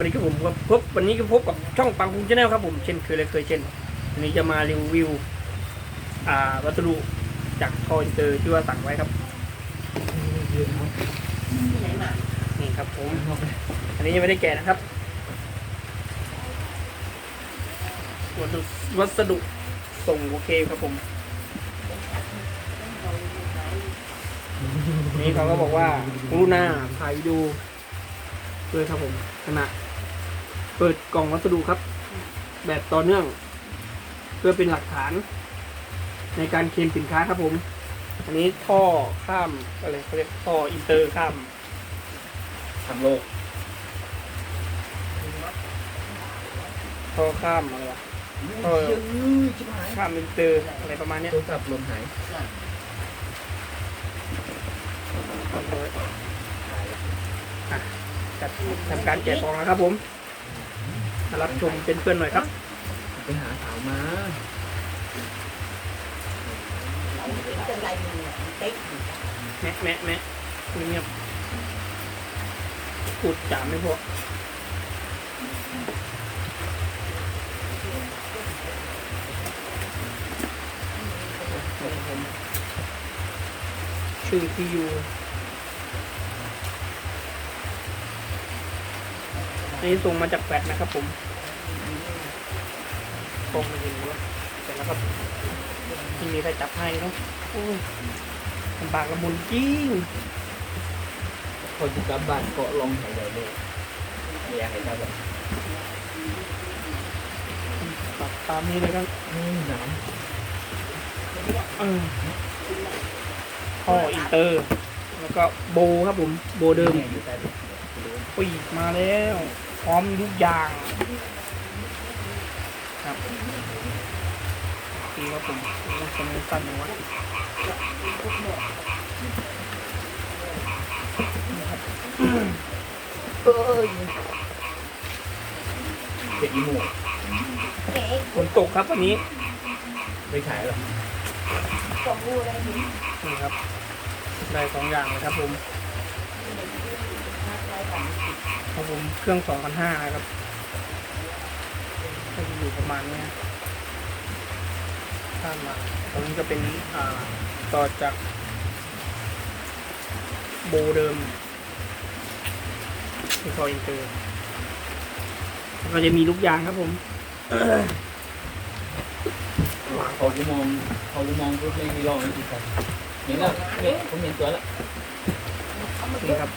วันนี้ก็ผมก็พบวันนี้ก็พบกับช่องปังคุงชาแนลครับผมเช่นเคยเลยเคยเช่นวันนี้จะมารีวิว อ่าวัสดุจากทอยเตอร์ที่ว่าสั่งไว้ครับนี่ครับผมอันนี้ยังไม่ได้แกะนะครับ วัสดุวัสดุส่งโอเคครับผมนี่เขาก็บอกว่ารุณาถ่ายดีโอด้วยครับผมขณะ เปิดกล่องวัสดุครับ แบบต่อเนื่อง เพื่อเป็นหลักฐาน ในการเคลมสินค้าครับผม อันนี้ท่อข้ามอะไรเขาเรียกท่ออินเตอร์ข้ามทำโลกท่อข้ามอะไรวะเออชิบหายข้ามอินเตอร์อะไรประมาณเนี้ยโทรศัพท์หล่นหายอะจัดทำการแกะกล่องนะครับผมมา รับชมเป็นเพื่อนหน่อยครับ ไปหาสาวมาแมะแมะแมะเงียบพูดจามไม่พอชื่อที่อยู่ อันนี้ส่งมาจากแฟดนะครับผมคงมาเห็นว่าเสร็จแล้วครับไม่มีใครจับให้เนาะโอ้ยลำบากละมุนจริงพอจะกลับบ้านก็ลองหายใจเลยแย่หายใจแบบปรับตามนี้เลยครับนี่หนาวเออท่ออินเตอร์ แล้วก็โบครับผม โบเดิมอยู่แต่ ปีกมาแล้ว พร้อมทุกอย่างครับโอเคครับผมคนนี้สั้นหน่อยวะเอ้ยเจ็ดยี่โมงฝนตกครับวันนี้ไปขายหรอนี่ครับ ได้สองอย่างเลยครับผม ครับผมเครื่องสองพันห้าครับก็จะอยู่ประมาณเนี้ยข้ามมาตรงนี้ก็เป็นอ่าต่อจาก โบเดิมที่คอยอินเตอร์แล้วก็จะมีลูกยางครับผมพอจะมองพอจะมองปุ๊บไม่มีรองไม่ติดกันเห็นแล้วเนี่ยผมเห็นตัวแล้วนี่ครับ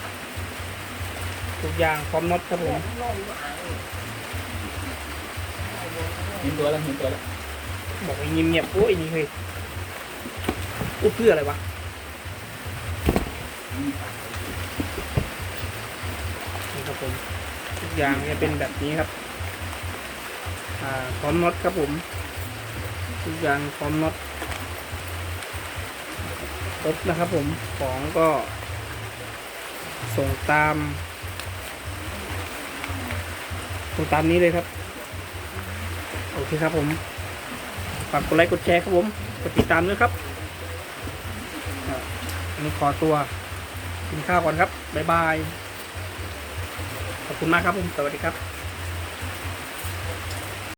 ทุกอย่างพร้อมน็อตครับผมเห็นตัวแล้วเห็นตัวแล้วบอกว่าเงียบๆโอ้ยนี่เฮ้ยอู้เพื่ออะไรวะนี่ครับผมทุกอย่างจะเป็นแบบนี้ครับอ่าพร้อมน็อตครับผมทุกอย่างพร้อมน็อตรถนะครับผมของก็ส่งตาม ตัวตามนี้เลยครับ โอเคครับผมฝากกดไลค์กดแชร์ครับผมกดติดตามด้วยครับอันนี้ขอตัวกินข้าวก่อนครับบ๊ายบายขอบคุณมากครับผมสวัสดีครับ